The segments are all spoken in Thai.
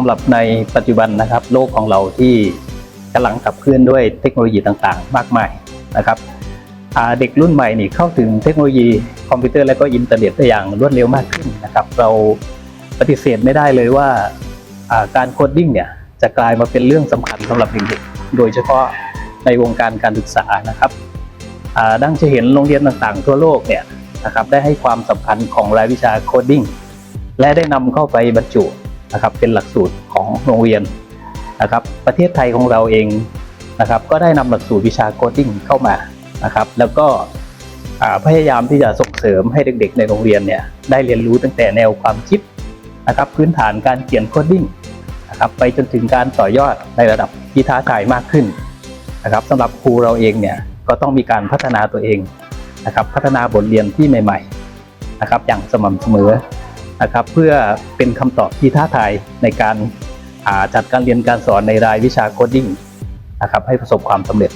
ครับสำหรับในปัจจุบันนะครับ โลกของเราที่กำลังขับเคลื่อนด้วยเทคโนโลยีต่างๆ มากมายนะครับเด็กรุ่นใหม่นี่เข้าถึงเทคโนโลยีคอมพิวเตอร์และก็อินเทอร์เน็ตได้อย่างรวดเร็วมากขึ้นนะครับ เราปฏิเสธไม่ได้เลยว่าการโคดดิ้งเนี่ยจะกลายมาเป็นเรื่องสำคัญสำหรับเด็กๆโดยเฉพาะในวงการการศึกษานะครับดังจะเห็นโรงเรียนต่างๆ ทั่วโลกเนี่ยนะครับได้ให้ความสำคัญของรายวิชาโคดดิ้งและได้นำเข้าไปบรรจุ นะครับเป็นหลักสูตรของโรงเรียนนะครับประเทศไทยของเราเองนะครับก็ได้นำหลักสูตรวิชาโคดดิ้งเข้ามานะครับแล้วก็พยายามที่จะส่งเสริมให้เด็กๆ ในโรงเรียนเนี่ยได้เรียนรู้ตั้งแต่แนวความคิดนะครับพื้นฐานการเขียนโคดดิ้งนะครับไปจนถึงการต่อยอดในระดับที่ท้าทายมากขึ้นนะครับสำหรับครูเราเองเนี่ยก็ต้องมีการพัฒนาตัวเองนะครับพัฒนาบทเรียนที่ใหม่ ๆนะครับอย่างสม่ำเสมอ นะครับเพื่อเป็นคำตอบที่ท้าทายในการาจัดการเรียนการสอนในรายวิชาโคดดิ้งนะครับให้ประสบความสำเร็จ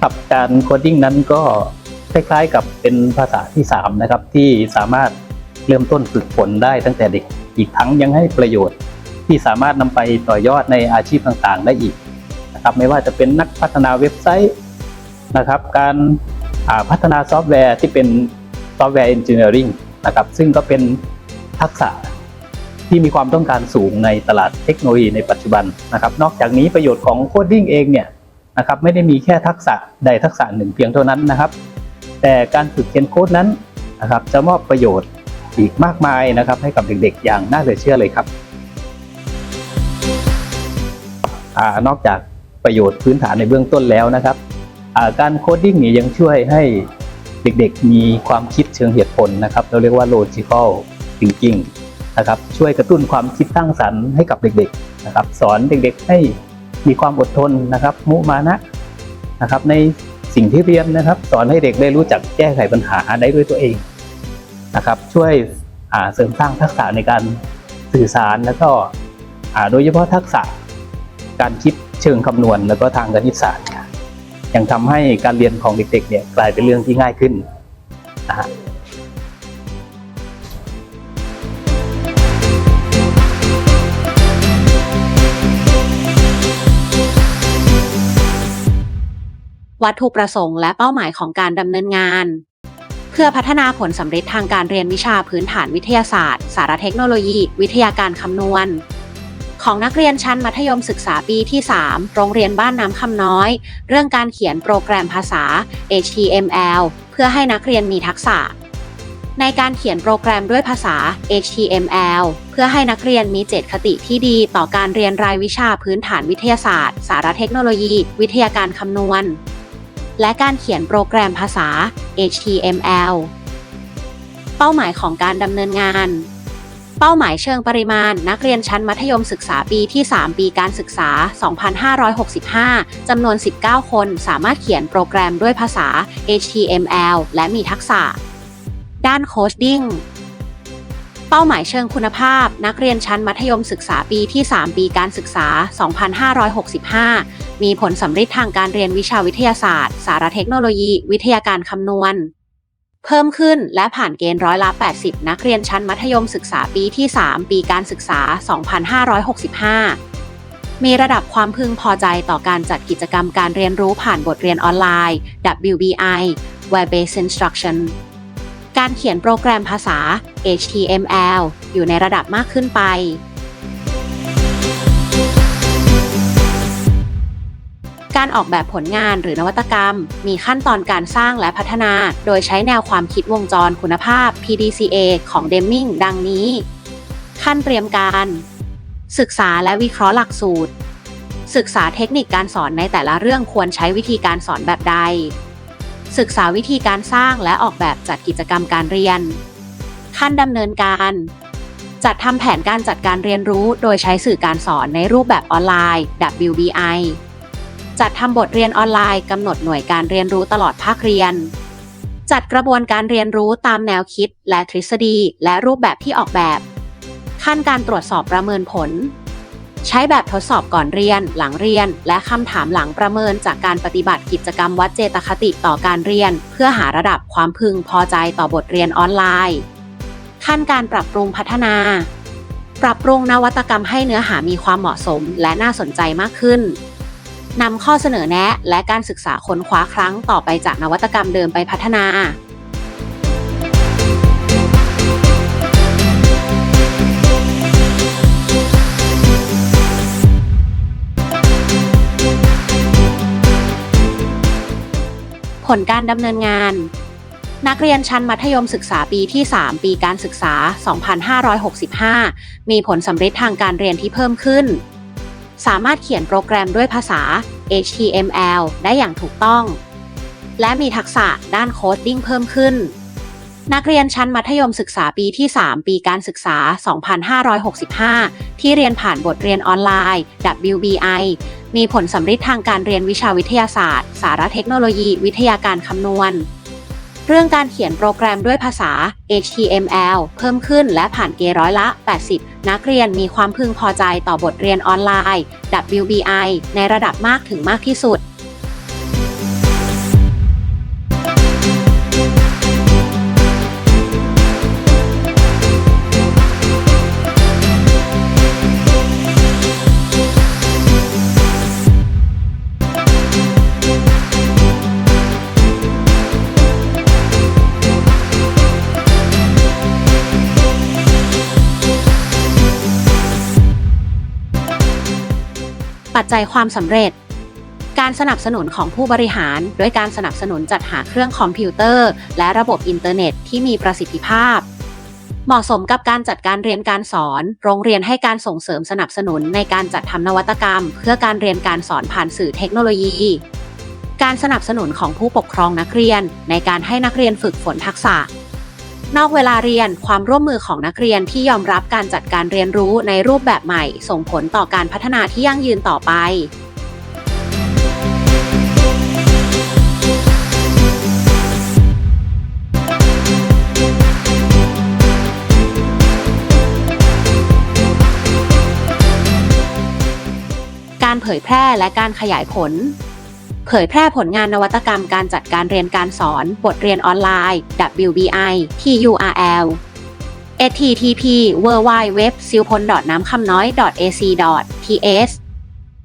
ครับการโคดดิ้งนั้นก็ คล้ายๆ กับเป็นภาษาที่3นะครับที่สามารถเริ่มต้นฝึกฝนได้ตั้งแต่เด็ก อีกทั้งยังให้ประโยชน์ ที่สามารถนำไปต่อยอดในอาชีพต่างๆ ได้อีกนะครับไม่ว่าจะเป็นนักพัฒนาเว็บไซต์นะครับ การาพัฒนาซอฟต์แวร์ที่เป็นซอฟต์แวร์เอนจิเนียริงนะครับซึ่งก็เป็นทักษะที่มีความต้องการสูงในตลาดเทคโนโลยีในปัจจุบันนะครับ นอกจากนี้ประโยชน์ของโคดดิ้งเองเนี่ยนะครับไม่ได้มีแค่ทักษะใดทักษะหนึ่งเพียงเท่านั้นนะครับ แต่การฝึกเขียนโค้ดนั้นนะครับจะมอบประโยชน์อีกมากมายนะครับ ให้กับเด็กๆ อย่างน่าเหลือเชื่อเลยครับอนอกจากประโยชน์พื้นฐานในเบื้องต้นแล้วนะครับการโคดดิ้งนี่ยังช่วยให้เด็กๆ มีความคิดเชิงเหตุผลนะครับ เราเรียกว่า logical thinking นะครับ ช่วยกระตุ้นความคิดสร้างสรรค์ให้กับเด็กๆนะครับ สอนเด็กๆให้มีความอดทนนะครับ มุมานะนะครับ ใน สิ่งที่เรียนนะครับ สอนให้เด็กได้รู้จักแก้ไขปัญหาได้ด้วยตัวเองนะครับ ช่วยเสริมสร้างทักษะในการสื่อสารแล้วก็โดยเฉพาะทักษะการคิดเชิงคำนวณ แล้วก็ทางคณิตศาสตร์ยยังทำให้การเรียนของเด็กๆเนี่ยกลายเป็นเรื่องที่ง่ายขึ้นนะฮะ วัตถุประสงค์และเป้าหมายของการดำเนินงาน เพื่อพัฒนาผลสำเร็จทางการเรียนวิชาพื้นฐานวิทยาศาสตร์ สารเทคโนโลยี วิทยาการคำนวณ ของนักเรียนชั้นมัธยมศึกษาปีที่ 3 โรงเรียนบ้านน้ำคำน้อย เรื่องการเขียนโปรแกรมภาษา HTML เพื่อให้นักเรียนมีทักษะในการเขียนโปรแกรมด้วยภาษา HTML เพื่อให้นักเรียนมีเจตคติที่ดีต่อการเรียนรายวิชาพื้นฐานวิทยาศาสตร์ สารเทคโนโลยี วิทยาการคำนวณ และการเขียนโปรแกรมภาษา HTML เป้าหมายของการดำเนินงาน เป้าหมายเชิงปริมาณ นักเรียนชั้นมัธยมศึกษาปีที่ 3 ปีการศึกษา 2565 จำนวน 19 คนสามารถเขียนโปรแกรมด้วยภาษา HTML และมีทักษะ ด้านโคชดิ้ง เป้าหมายเชิงคุณภาพ นักเรียนชั้นมัธยมศึกษาปีที่ 3 ปีการศึกษา 2565 มีผลสำฤทธิ์ทางการเรียนวิชาวิทยาศาสตร์ สารเทคโนโลยี วิทยาการคำนวณ เพิ่มขึ้นและผ่านเกณฑ์ร้อยละ 80 นักเรียนชั้นมัธยมศึกษาปีที่ 3 ปีการศึกษา 2565มีระดับความพึงพอใจต่อการจัดกิจกรรมการเรียนรู้ผ่านบทเรียนออนไลน์ WBI Web Based Instruction การเขียนโปรแกรมภาษา HTML อยู่ในระดับมากขึ้นไป การออกแบบผลงานหรือนวัตกรรม มีขั้นตอนการสร้างและพัฒนา โดยใช้แนวความคิดวงจรคุณภาพ PDCA ของเดมมิงดังนี้ ขั้นเตรียมการ ศึกษาและวิเคราะห์หลักสูตร ศึกษาเทคนิคการสอนในแต่ละเรื่องควรใช้วิธีการสอนแบบใด ศึกษาวิธีการสร้างและออกแบบจัดกิจกรรมการเรียน ขั้นดำเนินการ จัดทำแผนการจัดการเรียนรู้โดยใช้สื่อการสอนในรูปแบบออนไลน์ WBI จัดทำบทเรียนออนไลน์กำหนดหน่วยการเรียนรู้ตลอดภาคเรียน จัดกระบวนการเรียนรู้ตามแนวคิด และทฤษฎี และรูปแบบที่ออกแบบ ขั้นการตรวจสอบประเมินผล ใช้แบบทดสอบก่อนเรียน หลังเรียน และคำถามหลังประเมินจากการปฏิบัติกิจกรรมวัดเจตคติต่อการเรียน เพื่อหาระดับความพึงพอใจต่อบทเรียนออนไลน์ ขั้นการปรับปรุงพัฒนา ปรับปรุงนวัตกรรมให้เนื้อหามีความเหมาะสมและน่าสนใจมากขึ้นนำข้อเสนอแนะและการศึกษาค้นคว้าครั้งต่อไปจากนวัตกรรมเดิมไปพัฒนา ผลการดำเนินงาน นักเรียนชั้นมัธยมศึกษาปีที่ 3 ปีการศึกษา 2565 มีผลสำเร็จทางการเรียนที่เพิ่มขึ้น สามารถเขียนโปรแกรมด้วยภาษา HTML ได้อย่างถูกต้อง และมีทักษะด้านโคดดิ้งเพิ่มขึ้น นักเรียนชั้นมัธยมศึกษาปีที่ 3 ปีการศึกษา 2565 ที่เรียนผ่านบทเรียนออนไลน์ WBI มีผลสำเร็จทางการเรียนวิชาวิทยาศาสตร์ สารเทคโนโลยี วิทยาการคำนวณ เรื่องการเขียนโปรแกรมด้วยภาษา HTML เพิ่มขึ้นและผ่านเกย์ร้อยละ 80 นักเรียนมีความพึงพอใจต่อบทเรียนออนไลน์ WBI ในระดับมากถึงมากที่สุด ปัจจัยความสำเร็จ การสนับสนุนของผู้บริหาร ด้วยการสนับสนุนจัดหาเครื่องคอมพิวเตอร์ และระบบอินเทอร์เน็ตที่มีประสิทธิภาพ เหมาะสมกับการจัดการเรียนการสอน โรงเรียนให้การส่งเสริมสนับสนุนในการจัดทำนวัตกรรม เพื่อการเรียนการสอนผ่านสื่อเทคโนโลยี การสนับสนุนของผู้ปกครองนักเรียน ในการให้นักเรียนฝึกฝนทักษะ นอกเวลาเรียนความร่วมมือของนักเรียนที่ยอมรับการจัดการเรียนรู้ในรูปแบบใหม่ ส่งผลต่อการพัฒนาที่ยั่งยืนต่อไปการเผยแพร่และการขยายผล เผยแพร่ผลงานนวัตกรรมการจัดการเรียนการสอน บทเรียนออนไลน์ WBI ที่ URL http w w w s i l p o n น้ำคำน้อย ac th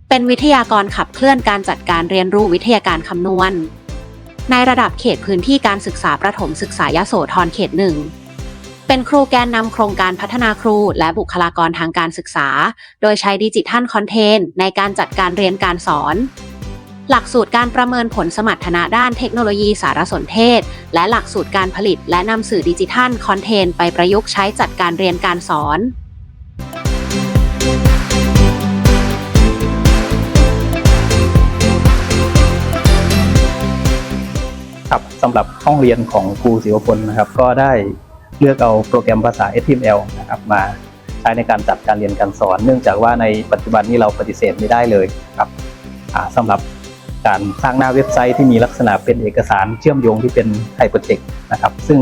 เป็นวิทยากรขับเคลื่อนการจัดการเรียนรู้วิทยาการคำนวณ ในระดับเขตพื้นที่การศึกษาประถมศึกษายโสธรเขตหนึ่งเป็นครูแกนนำโครงการพัฒนาครูและบุคลากรทางการศึกษา โดยใช้ดิจิทัลคอนเทนต์ในการจัดการเรียนการสอน หลักสูตรการประเมินผลสมรรถนะด้านเทคโนโลยีสารสนเทศ และหลักสูตรการผลิตและนำสื่อดิจิทัลคอนเทนต์ไปประยุกต์ใช้จัดการเรียนการสอนครับสำหรับห้องเรียนของครูศิวพลนะครับ ก็ได้เลือกเอาโปรแกรมภาษา HTML นะครับมาใช้ในการจัดการเรียนการสอน เนื่องจากว่าในปัจจุบันนี้เราปฏิเสธไม่ได้เลยครับสำหรับ การสร้างหน้าเว็บไซต์ที่มีลักษณะเป็นเอกสารเชื่อมโยงที่เป็นไฮเปอร์เทคนะครับ ซึ่ง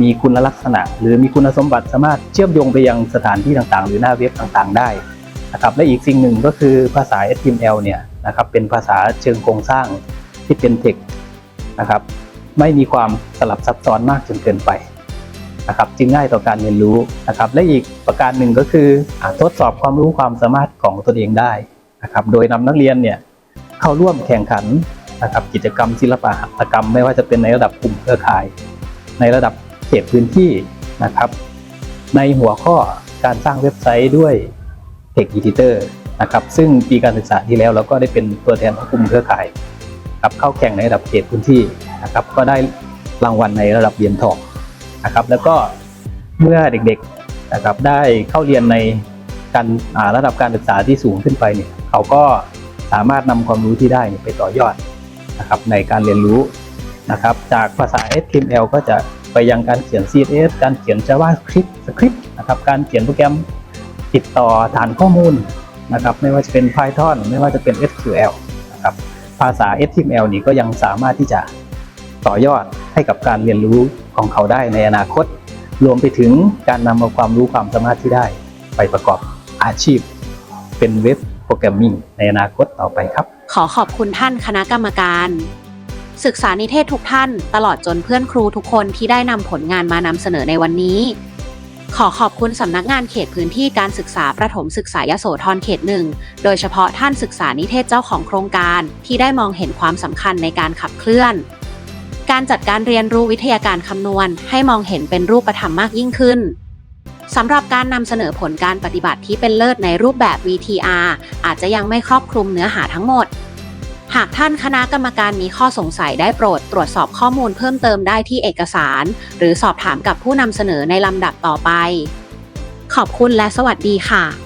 มีคุณลักษณะ หรือมีคุณสมบัติสามารถเชื่อมโยงไปยังสถานที่ต่างๆ หรือหน้าเว็บต่างๆ ได้นะครับและอีกสิ่งหนึ่งก็คือภาษา HTML เนี่ยนะครับเป็นภาษาเชิงโครงสร้างที่เป็นเทคนะครับไม่มีความสลับซับซ้อนมากจนเกินไปนะครับจึงง่ายต่อการเรียนรู้นะครับและอีกประการหนึ่งก็คืออทดสอบความรู้ความสามารถของตนเองได้นะครับโดยนำนักเรียนเนี่ย เข้าร่วมแข่งขันนะครับกิจกรรมศิลปะหัตถกรรม ไม่ว่าจะเป็นในระดับกลุ่มเครือข่าย ในระดับเขตพื้นที่นะครับ ในหัวข้อการสร้างเว็บไซต์ด้วย Tech Editor นะครับซึ่งปีการศึกษาที่แล้วเราก็ได้เป็นตัวแทนของกลุ่มเครือข่ายครับเข้าแข่งในระดับเขตพื้นที่นะครับก็ได้รางวัลในระดับเหรียญทองนะครับแล้วก็เมื่อเด็กๆนะครับได้เข้าเรียนในการระดับการศึกษาที่สูงขึ้นไปเนี่ยเขาก็ สามารถนำความรู้ที่ได้ไปต่อยอดนะครับในการเรียนรู้นะครับจากภาษา HTML ก็จะไปยังการเขียน CSS การเขียน JavaScript สคริปต์นะครับการเขียนโปรแกรมติดต่อฐานข้อมูลนะครับไม่ว่าจะเป็น Python ไม่ว่าจะเป็น SQL นะครับภาษา HTML นี่ก็ยังสามารถที่จะต่อยอดให้กับการเรียนรู้ของเขาได้ในอนาคต รวมไปถึงการนำเอาความรู้ความสามารถที่ได้ ไปประกอบอาชีพ เป็นเว็บ โปรแกรมมิ่งในอนาคตต่อไปครับ ขอขอบคุณท่านคณะกรรมการ ศึกษานิเทศทุกท่าน ตลอดจนเพื่อนครูทุกคนที่ได้นำผลงานมานำเสนอในวันนี้ ขอขอบคุณสำนักงานเขตพื้นที่การศึกษาประถมศึกษายโสธรเขตหนึ่งโดยเฉพาะท่านศึกษานิเทศเจ้าของโครงการที่ได้มองเห็นความสำคัญในการขับเคลื่อนการจัดการเรียนรู้วิทยาการคำนวณให้มองเห็นเป็นรูปธรรมมากยิ่งขึ้น สำหรับการนำเสนอผลการปฏิบัติที่เป็นเลิศในรูปแบบ VTR อาจจะยังไม่ครอบคลุมเนื้อหาทั้งหมด หากท่านคณะกรรมการมีข้อสงสัยได้โปรดตรวจสอบข้อมูลเพิ่มเติมได้ที่เอกสาร หรือสอบถามกับผู้นำเสนอในลำดับต่อไป ขอบคุณและสวัสดีค่ะ